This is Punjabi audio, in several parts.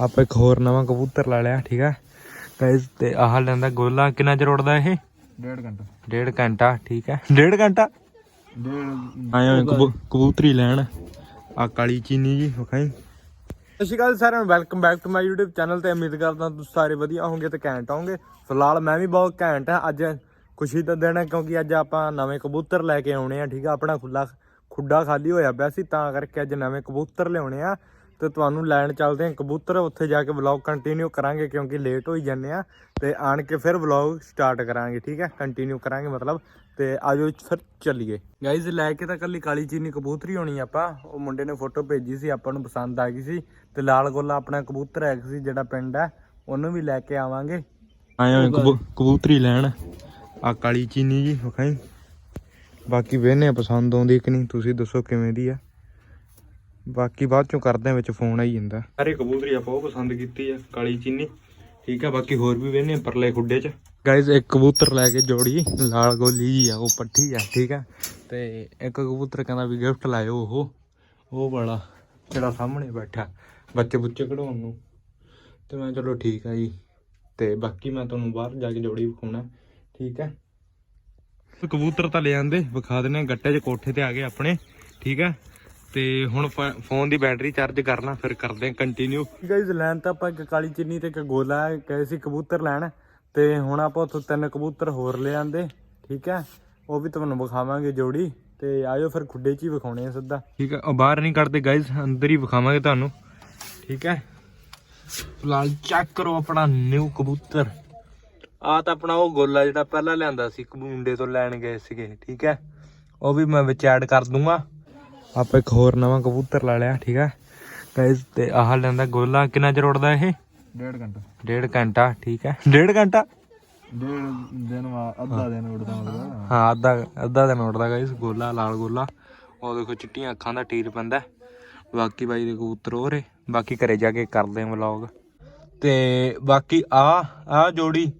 ਆਪਾਂ ਇੱਕ ਹੋਰ ਨਵਾਂ ਕਬੂਤਰ ਲਾ ਲਿਆ ਠੀਕ ਹੈ ਗਾਇਸ ਤੇ ਆਹ ਲੈਂਦਾ ਗੋਲਾ ਕਿੰਨਾ ਚਿਰ ਉੱਡਦਾ ਇਹ? ਡੇਢ ਘੰਟਾ। ਡੇਢ ਘੰਟਾ ਠੀਕ ਹੈ ਡੇਢ ਘੰਟਾ? ਡੇਢ ਆਏ ਹੋਏ ਕਬੂ- ਕਬੂਤਰੀ ਲੈਣ। ਆ ਕਾਲੀ ਚੀਨੀ ਜੀ ਵਿਖਾਈ। ਸਤਿ ਸ਼੍ਰੀ ਅਕਾਲ ਸਾਰਿਆਂ ਨੂੰ welcome back to my YouTube channel ਤੇ ਉਮੀਦ ਕਰਦਾ ਤੁਸੀਂ ਸਾਰੇ ਵਧੀਆ ਹੋਵੋਗੇ ਤੇ ਘੈਂਟ ਹੋਵੋਗੇ। ਫਿਲਹਾਲ ਮੈਂ ਵੀ ਬਹੁਤ ਘੈਂਟ ਹਾਂ ਅੱਜ ਖੁਸ਼ੀ ਦਾ ਦਿਨ ਹੈ ਕਿਉਂਕਿ ਅੱਜ ਆਪਾਂ ਨਵੇਂ ਕਬੂਤਰ ਲੈ ਕੇ ਆਉਣੇ ਆ ਠੀਕ ਆ? ਆਪਣਾ ਖੁੱਲਾ ਖੁੱਡਾ ਖਾਲੀ ਹੋਇਆ ਪਿਆ ਸੀ ਤਾਂ ਕਰਕੇ ਅੱਜ ਨਵੇਂ ਕਬੂਤਰ ਲਿਆਉਣੇ ਆ। ਤੇ ਤੁਹਾਨੂੰ ਲੈਣ ਚੱਲਦੇ ਆ ਕਬੂਤਰ, ਉੱਥੇ ਜਾ ਕੇ ਵਲੌਗ ਕੰਟੀਨਿਊ ਕਰਾਂਗੇ ਕਿਉਂਕਿ ਲੇਟ ਹੋਈ ਜਾਂਦੇ ਆ ਤੇ ਆਣ ਕੇ ਫਿਰ ਵਲੌਗ ਸਟਾਰਟ ਕਰਾਂਗੇ, ਠੀਕ ਹੈ? ਕੰਟੀਨਿਊ ਕਰਾਂਗੇ ਮਤਲਬ ਤੇ ਆਜੋ ਫਿਰ ਚੱਲੀਏ। ਗਾਈਜ਼ ਲੈ ਕੇ ਤਾਂ ਕੱਲੀ ਕਾਲੀ ਚੀਨੀ ਕਬੂਤਰੀ ਹੋਣੀ ਆਪਾਂ। ਉਹ ਮੁੰਡੇ ਨੇ ਫੋਟੋ ਭੇਜੀ ਸੀ, ਆਪਾਂ ਨੂੰ ਪਸੰਦ ਆ ਗਈ ਸੀ ਤੇ ਲਾਲ ਗੋਲਾ ਆਪਣਾ ਕਬੂਤਰ ਹੈ ਸੀ ਜਿਹੜਾ ਪਿੰਡ ਹੈ, ਉਹਨੂੰ ਵੀ ਲੈ ਕੇ ਆਵਾਂਗੇ। ਆਏ ਹੋਏ ਕਬੂਤਰੀ ਲੈਣ। ਆ ਕਾਲੀ ਚੀਨੀ ਜੀ, ਵਿਖਾਈ। ਬਾਕੀ ਵੇਹਨੇ ਪਸੰਦ ਆਉਂਦੀ ਕਿ ਨਹੀਂ, ਤੁਸੀਂ ਦੱਸੋ ਕਿਵੇਂ ਦੀ ਆ? ਬਾਕੀ ਬਾਅਦ ਚੋਂ ਕਰਦੇ ਆ ਵਿੱਚ ਫੋਨ ਆਈ ਜਾਂਦਾ। ਸਾਰੇ ਕਬੂਤਰੀ ਆਪਾਂ ਉਹ ਪਸੰਦ ਕੀਤੀ ਆ ਕਾਲੀ ਚੀਨੀ। ਠੀਕ ਆ ਬਾਕੀ ਹੋਰ ਵੀ ਵੇਹਨੇ ਪਰਲੇ ਖੁੱਡੇ 'ਚ। ਗਾਇਜ਼ ਇੱਕ ਕਬੂਤਰ ਲੈ ਕੇ ਜੋੜੀ ਲਾਲ ਗੋਲੀ ਜੀ ਆ ਉਹ ਪੱਠੀ ਆ ਠੀਕ ਆ। ਤੇ ਇੱਕ ਕਬੂਤਰ ਕਹਿੰਦਾ ਵੀ ਗਿਫਟ ਲਾਇਓ ਉਹ। ਉਹ ਵਾਲਾ ਜਿਹੜਾ ਸਾਹਮਣੇ ਬੈਠਾ ਬੱਚੇ ਬੁੱਚੇ ਕਢਾਉਣ ਨੂੰ। ਤੇ ਮੈਂ ਚਲੋ ਠੀਕ ਆ ਜੀ। ਤੇ ਬਾਕੀ ਮੈਂ ਤੁਹਾਨੂੰ ਬਾਹਰ ਜਾ ਕੇ ਜੋੜੀ ਵਿਖਾਉਣਾ ਠੀਕ ਹੈ ਕਬੂਤਰ ਤਾਂ ਲੈ ਆਂਦੇ ਵਿਖਾ ਦਿੰਨੇ ਆ, ਗੱਟੇ 'ਚ ਕੋਠੇ ਤੇ ਆ ਗਏ ਆਪਣੇ ਠੀਕ ਹੈ ਤੇ ਹੁਣ ਫੋਨ ਦੀ ਬੈਟਰੀ ਚਾਰਜ ਕਰਨਾ ਫਿਰ ਕਰਦੇ ਆ ਕੰਟੀਨਿਊ ਗਾਇਜ਼ ਲੈਣ ਤਾਂ ਆਪਾਂ ਇੱਕ ਕਾਲੀ ਚਿੰਨੀ ਤੇ ਇੱਕ ਗੋਲਾ ਗਏ ਸੀ ਕਬੂਤਰ ਲੈਣ। ਤੇ ਹੁਣ ਆਪਾਂ ਉੱਥੋਂ ਤਿੰਨ ਕਬੂਤਰ ਹੋਰ ਲੈ ਆਂਦੇ ਠੀਕ ਹੈ? ਉਹ ਵੀ ਤੁਹਾਨੂੰ ਵਿਖਾਵਾਂਗੇ ਜੋੜੀ। ਤੇ ਆਇਓ ਫਿਰ ਖੁੱਡੇ 'ਚ ਹੀ ਵਿਖਾਉਣੇ ਆ ਸਿੱਧਾ। ਠੀਕ ਹੈ ਉਹ ਬਾਹਰ ਨਹੀਂ ਕੱਢਦੇ ਗਾਇਜ਼ ਅੰਦਰ ਹੀ ਵਿਖਾਵਾਂਗੇ ਤੁਹਾਨੂੰ। ਠੀਕ ਹੈ? ਫਿਲਹਾਲ ਚੈੱਕ ਕਰੋ ਆਪਣਾ ਨਿਊ ਕਬੂਤਰ। ਆ ਤਾਂ ਆਪਣਾ ਉਹ ਗੋਲਾ ਜਿਹੜਾ ਪਹਿਲਾਂ ਲਿਆਂਦਾ ਸੀ ਕਬੂੰਡੇ ਤੋਂ ਲੈਣ ਗਏ ਸੀਗੇ ਠੀਕ ਹੈ? ਉਹ ਵੀ ਮੈਂ ਵਿੱਚ ਐਡ ਕਰ ਦੂੰਗਾ। ਆਪਾਂ ਇੱਕ ਹੋਰ ਨਵਾਂ ਕਬੂਤਰ ਲਾ ਲਿਆ ਠੀਕ ਹੈ ਗਾਇਸ ਤੇ ਆਹ ਲੈਂਦਾ ਗੋਲਾ। ਕਿੰਨਾ ਚਿਰ ਉੱਡਦਾ ਇਹ? ਡੇਢ ਘੰਟਾ। ਡੇਢ ਘੰਟਾ ਠੀਕ ਹੈ ਡੇਢ ਘੰਟਾ? ਡੇਢ ਦਿਨ ਅੱਧਾ ਦਿਨ ਉੜਦਾ ਹੁੰਦਾ ਹਾਂ ਅੱਧਾ ਅੱਧਾ ਦਿਨ ਉੱਡਦਾ ਗਾਇਸ ਗੋਲਾ ਲਾਲ ਗੋਲਾ। ਉਹ ਦੇਖੋ ਚਿੱਟੀਆਂ ਅੱਖਾਂ ਦਾ ਟੀਰ ਪੈਂਦਾ। ਬਾਕੀ ਬਾਈ ਦੇ ਕਬੂਤਰ ਹੋਰ ਬਾਕੀ ਘਰੇ ਜਾ ਕੇ ਕਰਦੇ ਆਂ ਵਲੌਗ ਤੇ ਬਾਕੀ ਆ ਆ ਜੋੜੀ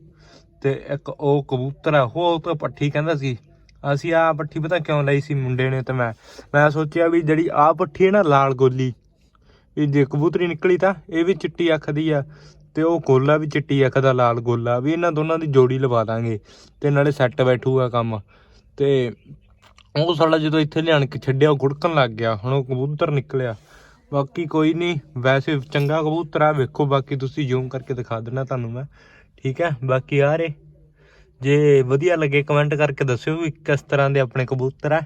ਤੇ ਇੱਕ ਉਹ ਕਬੂਤਰ ਆ ਉਹ ਤਾਂ ਪੱਠੀ ਕਹਿੰਦਾ ਸੀ। ਅਸੀਂ ਆ ਪੱਠੀ ਪਤਾ ਕਿਉਂ ਲਈ ਸੀ ਮੁੰਡੇ ਨੇ ਤੇ ਮੈਂ ਮੈਂ ਸੋਚਿਆ ਵੀ ਜਿਹੜੀ ਆ ਪੱਠੀ ਹੈ ਨਾ ਲਾਲ ਗੋਲੀ, ਇਹ ਜੇ ਕਬੂਤਰੀ ਨਿਕਲੀ ਤਾਂ ਇਹ ਵੀ ਚਿੱਟੀ ਅੱਖ ਦੀ ਆ ਤੇ ਉਹ ਗੋਲਾ ਵੀ ਚਿੱਟੀ ਅੱਖ ਦਾ ਲਾਲ ਗੋਲਾ, ਵੀ ਇਹਨਾਂ ਦੋਨਾਂ ਦੀ ਜੋੜੀ ਲਵਾ ਦਾਂਗੇ ਤੇ ਨਾਲੇ ਸੈੱਟ ਬੈਠੂਗਾ ਕੰਮ। ਤੇ ਉਹ ਸਾਡਾ ਜਦੋਂ ਇੱਥੇ ਲਿਆਣ ਕੇ ਛੱਡਿਆ, ਉਹ ਗੁੜਕਣ ਲੱਗ ਗਿਆ, ਹੁਣ ਉਹ ਕਬੂਤਰ ਨਿਕਲਿਆ। ਬਾਕੀ ਕੋਈ ਨਹੀਂ, ਵੈਸੇ ਚੰਗਾ ਕਬੂਤਰ ਆ, ਵੇਖੋ ਬਾਕੀ ਤੁਸੀਂ ਜ਼ੂਮ ਕਰਕੇ ਦਿਖਾ ਦੇਣਾ ਤੁਹਾਨੂੰ ਮੈਂ, ਠੀਕ ਹੈ? ਬਾਕੀ ਆ ਰੇ ਜੇ ਵਧੀਆ ਲੱਗੇ ਕਮੈਂਟ ਕਰਕੇ ਦੱਸਿਓ ਵੀ ਕਿਸ ਤਰ੍ਹਾਂ ਦੇ ਆਪਣੇ ਕਬੂਤਰ ਆ।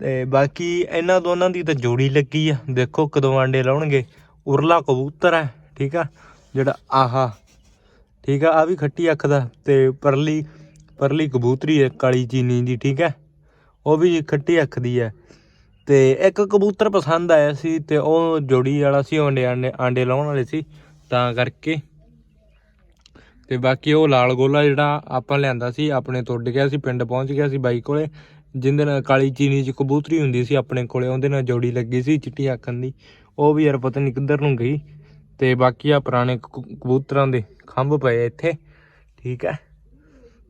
ਤੇ ਬਾਕੀ ਇਹਨਾਂ ਦੋਨਾਂ ਦੀ ਤਾਂ ਜੋੜੀ ਲੱਗੀ ਆ। ਦੇਖੋ ਕਦੋਂ ਆਂਡੇ ਲਾਉਣਗੇ। ਉਰਲਾ ਕਬੂਤਰ ਆ, ਠੀਕ ਆ? ਜਿਹੜਾ ਆਹਾ, ਠੀਕ ਆ? ਆ ਵੀ ਖੱਟੀ ਅੱਖ ਦਾ ਤੇ ਪਰਲੀ ਪਰਲੀ ਕਬੂਤਰੀ ਹੈ ਕਾਲੀ ਚੀਨੀ ਦੀ, ਠੀਕ ਹੈ ਉਹ ਵੀ ਖੱਟੀ ਅੱਖ ਦੀ ਹੈ ਤੇ ਇੱਕ ਕਬੂਤਰ ਪਸੰਦ ਆਇਆ ਸੀ ਤੇ ਉਹ ਜੋੜੀ ਵਾਲਾ ਸੀ, ਉਹ ਅੰਡੇ ਆਂਡੇ ਆਂਡੇ ਲਾਉਣ ਵਾਲੇ ਸੀ। ਤਾਂ ਕਰਕੇ ਤੇ ਬਾਕੀ ਉਹ ਲਾਲ ਗੋਲਾ ਜਿਹੜਾ ਆਪਾਂ ਲਿਆਂਦਾ ਸੀ, ਆਪਣੇ ਤੋਂ ਗਿਆ ਸੀ, ਪਿੰਡ ਪਹੁੰਚ ਗਿਆ ਸੀ ਬਾਈ ਕੋਲੇ। ਜਿੰਦੇ ਨਾਲ ਕਾਲੀ ਚੀਨੀ ਚ ਕਬੂਤਰੀ ਹੁੰਦੀ ਸੀ ਆਪਣੇ ਕੋਲੇ, ਉਹਦੇ ਨਾਲ ਜੋੜੀ ਲੱਗੀ ਸੀ ਚਿੱਟੀ ਆਖਣ ਦੀ। ਉਹ ਵੀ ਯਾਰ ਪਤਾ ਨਹੀਂ ਕਿੱਧਰ ਨੂੰ ਗਈ। ਤੇ ਬਾਕੀ ਆ ਪੁਰਾਣੇ ਕ- ਕਬੂਤਰਾਂ ਦੇ ਖੰਭ ਪਏ ਇੱਥੇ, ਠੀਕ ਹੈ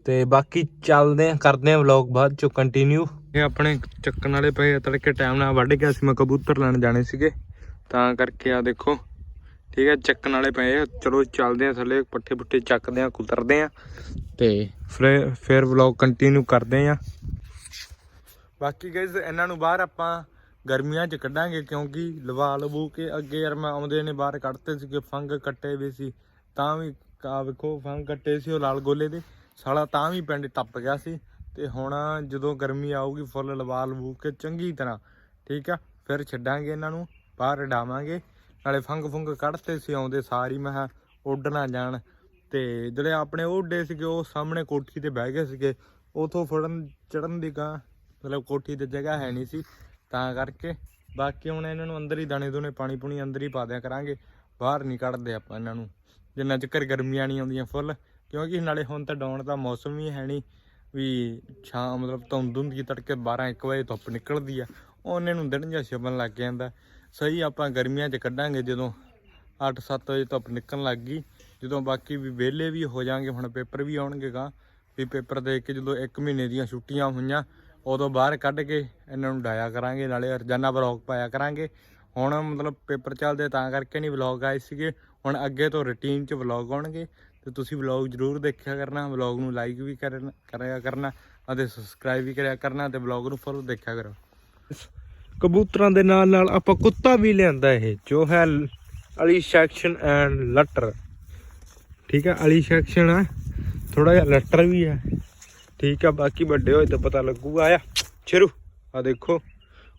ਤੇ ਬਾਕੀ ਚੱਲਦੇ ਆ, ਕਰਦੇ ਆ ਵਲੌਗ ਬਾਅਦ ਚੋਂ ਕੰਟੀਨਿਊ ਇਹ ਆਪਣੇ ਚੱਕਣ ਵਾਲੇ ਪਏ ਤੜਕੇ ਟਾਈਮ ਨਾਲ ਵੱਢ ਗਿਆ ਸੀ, ਮੈਂ ਕਬੂਤਰ ਲੈਣ ਜਾਣੇ ਸੀਗੇ। ਤਾਂ ਕਰਕੇ ਆ ਦੇਖੋ। ਠੀਕ ਹੈ ਚੱਕਣ ਵਾਲੇ ਪਏ ਆ। ਚਲੋ ਚੱਲਦੇ ਆ ਥੱਲੇ ਪੱਠੇ ਪੁੱਠੇ ਚੱਕਦੇ ਆ ਕੁਤਰਦੇ ਆ। ਤੇ ਫਿਰ ਫਿਰ ਵਲੌਗ ਕੰਟੀਨਿਊ ਕਰਦੇ ਆ। ਬਾਕੀ ਗਾਇਜ਼ ਇਹਨਾਂ ਨੂੰ ਬਾਹਰ ਆਪਾਂ ਗਰਮੀਆਂ 'ਚ ਕੱਢਾਂਗੇ ਕਿਉਂਕਿ ਲਵਾ ਲਵੂ ਕੇ ਅੱਗੇ ਯਾਰ ਮੈਂ ਆਉਂਦੇ ਨੇ ਬਾਹਰ ਕੱਢਤੇ ਸੀਗੇ ਫੰਗ ਕੱਟੇ ਵੀ ਸੀ। ਤਾਂ ਵੀ ਆ ਵੇਖੋ ਫੰਗ ਕੱਟੇ ਸੀ ਉਹ ਲਾਲ ਗੋਲੇ ਦੇ। ਸਾਲਾ ਤਾਂ ਵੀ ਪਿੰਡ ਟੱਪ ਗਿਆ ਸੀ। ਤੇ ਹੁਣ ਜਦੋਂ ਗਰਮੀ ਆਊਗੀ ਫੁੱਲ ਲਵਾ ਲਵੂ ਕੇ ਚੰਗੀ ਤਰ੍ਹਾਂ। ਠੀਕ ਆ ਫਿਰ ਛੱਡਾਂਗੇ ਇਹਨਾਂ ਨੂੰ ਬਾਹਰ ਡਾਵਾਂਗੇ। ਨਾਲੇ ਫੰਗ ਫੁੰਗ ਕੱਢਤੇ ਸੀ, ਆਉਂਦੇ ਸਾਰੀ ਮੈਂ ਕਿਹਾ, ਉੱਡ ਨਾ ਜਾਣ। ਤੇ ਜਿਹੜੇ ਆਪਣੇ ਉਹ ਉੱਡੇ ਸੀਗੇ, ਉਹ ਸਾਹਮਣੇ ਕੋਠੀ ਤੇ ਬਹਿ ਗਏ ਸੀਗੇ। ਉਥੋਂ ਫੜਨ ਚੜਨ ਦੀ ਕਾਂ ਮਤਲਬ ਕੋਠੀ ਤੇ ਜਗ੍ਹਾ ਹੈ ਨਹੀਂ ਸੀ। ਤਾਂ ਕਰਕੇ ਬਾਕੀ ਹੁਣ ਇਹਨਾਂ ਨੂੰ ਅੰਦਰ ਹੀ ਦਾਣੇ ਦੋਨੇ ਪਾਣੀ ਪੂਣੀ ਅੰਦਰ ਹੀ ਪਾ ਦਿਆ ਕਰਾਂਗੇ। ਬਾਹਰ ਨਹੀਂ ਕੱਢਦੇ ਆਪਾਂ ਇਹਨਾਂ ਨੂੰ। ਜਿੰਨਾ ਚਿਰ ਗਰਮੀਆਂ ਨਹੀਂ ਆਉਂਦੀਆਂ ਫੁੱਲ। ਕਿਉਂਕਿ ਨਾਲੇ ਹੁਣ ਤਾਂ ਡਾਉਣ ਦਾ ਮੌਸਮ ਵੀ ਹੈ ਨਹੀਂ। ਵੀ ਛਾਂ, ਮਤਲਬ ਧੁੰਦ ਹੁੰਦੀ, ਤੜਕੇ 12 1 ਵਜੇ ਧੁੱਪ ਨਿਕਲਦੀ ਆ। ਉਹਨੇ ਨੂੰ ਦਿਨ ਜਿਹਾ ਛਿਪਣ ਲੱਗ ਜਾਂਦਾ। ਸਹੀ ਆਪਾਂ ਗਰਮੀਆਂ 'ਚ ਕੱਢਾਂਗੇ ਜਦੋਂ 8-7 ਵਜੇ ਧੁੱਪ ਨਿਕਲਣ ਲੱਗ ਗਈ, ਜਦੋਂ ਬਾਕੀ ਵੀ ਵਿਹਲੇ ਵੀ ਹੋ ਜਾਾਂਗੇ ਹੁਣ ਪੇਪਰ ਵੀ ਆਉਣਗੇ ਗਾ ਵੀ ਪੇਪਰ ਦੇ ਕੇ ਜਦੋਂ 1 ਮਹੀਨੇ ਦੀਆਂ ਛੁੱਟੀਆਂ ਹੋਈਆਂ, ਉਦੋਂ ਬਾਹਰ ਕੱਢ ਕੇ ਇਹਨਾਂ ਨੂੰ ਡਾਇਆ ਕਰਾਂਗੇ, ਨਾਲੇ ਰੋਜ਼ਾਨਾ ਬਲੌਗ ਪਾਇਆ ਕਰਾਂਗੇ। ਹੁਣ ਮਤਲਬ ਪੇਪਰ ਚੱਲਦੇ ਤਾਂ ਕਰਕੇ ਨਹੀਂ ਵਲੌਗ ਆਏ ਸੀਗੇ, ਹੁਣ ਅੱਗੇ ਤੋਂ ਰੁਟੀਨ 'ਚ ਵਲੌਗ ਆਉਣਗੇ, ਤੇ ਤੁਸੀਂ ਵਲੌਗ ਜ਼ਰੂਰ ਦੇਖਿਆ ਕਰਨਾ, ਵਲੌਗ ਨੂੰ ਲਾਈਕ ਵੀ ਕਰਨ, ਕਰਿਆ ਕਰਨਾ, ਅਤੇ ਸਬਸਕ੍ਰਾਈਬ ਵੀ ਕਰਿਆ ਕਰਨਾ ਤੇ ਵਲੌਗ ਨੂੰ ਫੋਲੋ ਦੇਖਿਆ ਕਰੋ। ਕਬੂਤਰਾਂ ਦੇ ਨਾਲ ਨਾਲ ਆਪਾਂ ਕੁੱਤਾ ਵੀ ਲਿਆਂਦਾ ਇਹ, ਜੋ ਹੈ ਅਲੀ ਸੈਕਸ਼ਨ ਐਂਡ ਲਟਰ। ਠੀਕ ਹੈ ਅਲੀ ਸੈਕਸ਼ਨ ਹੈ ਥੋੜਾ ਜਿਹਾ ਲਟਰ ਵੀ ਹੈ। ਠੀਕ ਹੈ ਬਾਕੀ ਵੱਡੇ ਹੋਏ ਤਾਂ ਪਤਾ ਲੱਗੂਗਾ। ਆ ਸ਼ੁਰੂ ਆ ਦੇਖੋ,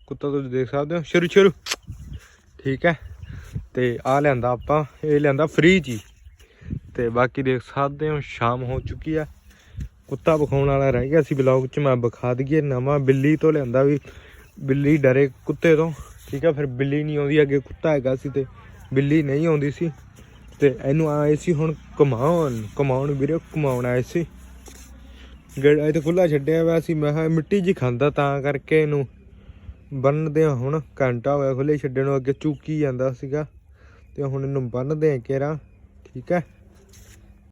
ਕੁੱਤਾ ਤੁਸੀਂ ਦੇਖ ਸਕਦੇ ਹੋ। ਸ਼ੁਰੂ ਸ਼ੁਰੂ ਠੀਕ ਹੈ, ਤੇ ਆ ਲਿਆਂਦਾ ਆਪਾਂ, ਇਹ ਲਿਆਂਦਾ ਫ੍ਰੀ ਜੀ ਤੇ ਬਾਕੀ ਦੇਖ ਸਕਦੇ ਹੋ, ਸ਼ਾਮ ਹੋ ਚੁੱਕੀ ਆ। ਕੁੱਤਾ ਵਿਖਾਉਣ ਵਾਲਾ ਰਹਿ ਗਿਆ ਸੀ ਬਲੌਗ 'ਚ, ਮੈਂ ਵਿਖਾ ਦਈਏ। ਨਵਾਂ ਬਿੱਲੀ ਤੋਂ ਲਿਆਂਦਾ ਵੀ ਬਿੱਲੀ ਡਰੇ ਕੁੱਤੇ ਤੋਂ, ਠੀਕ ਹੈ ਫਿਰ ਬਿੱਲੀ ਨਹੀਂ ਆਉਂਦੀ, ਅੱਗੇ ਕੁੱਤਾ ਹੈਗਾ ਸੀ ਤੇ ਬਿੱਲੀ ਨਹੀਂ ਆਉਂਦੀ ਸੀ ਤੇ ਇਹਨੂੰ ਆਏ ਸੀ ਹੁਣ ਕਮਾਉਣ ਕਮਾਉਣ ਵੀਰੇ, ਕਮਾਉਣ ਆਏ ਸੀ। ਗੇੜਾ ਇਹ ਤਾਂ ਖੁੱਲਾ ਛੱਡਿਆ ਹੋਇਆ ਸੀ, ਮੈਂ ਕਿਹਾ ਮਿੱਟੀ ਜੀ ਖਾਂਦਾ ਤਾਂ ਕਰਕੇ ਇਹਨੂੰ ਬੰਨਦੇ ਆ ਹੁਣ, ਘੰਟਾ ਹੋਇਆ ਖੁੱਲੇ ਛੱਡਣ ਨੂੰ, ਅੱਗੇ ਚੂਕੀ ਜਾਂਦਾ ਸੀਗਾ ਤੇ ਹੁਣ ਇਹਨੂੰ ਬੰਨਦੇ ਆ ਕੇਰਾ ਠੀਕ ਹੈ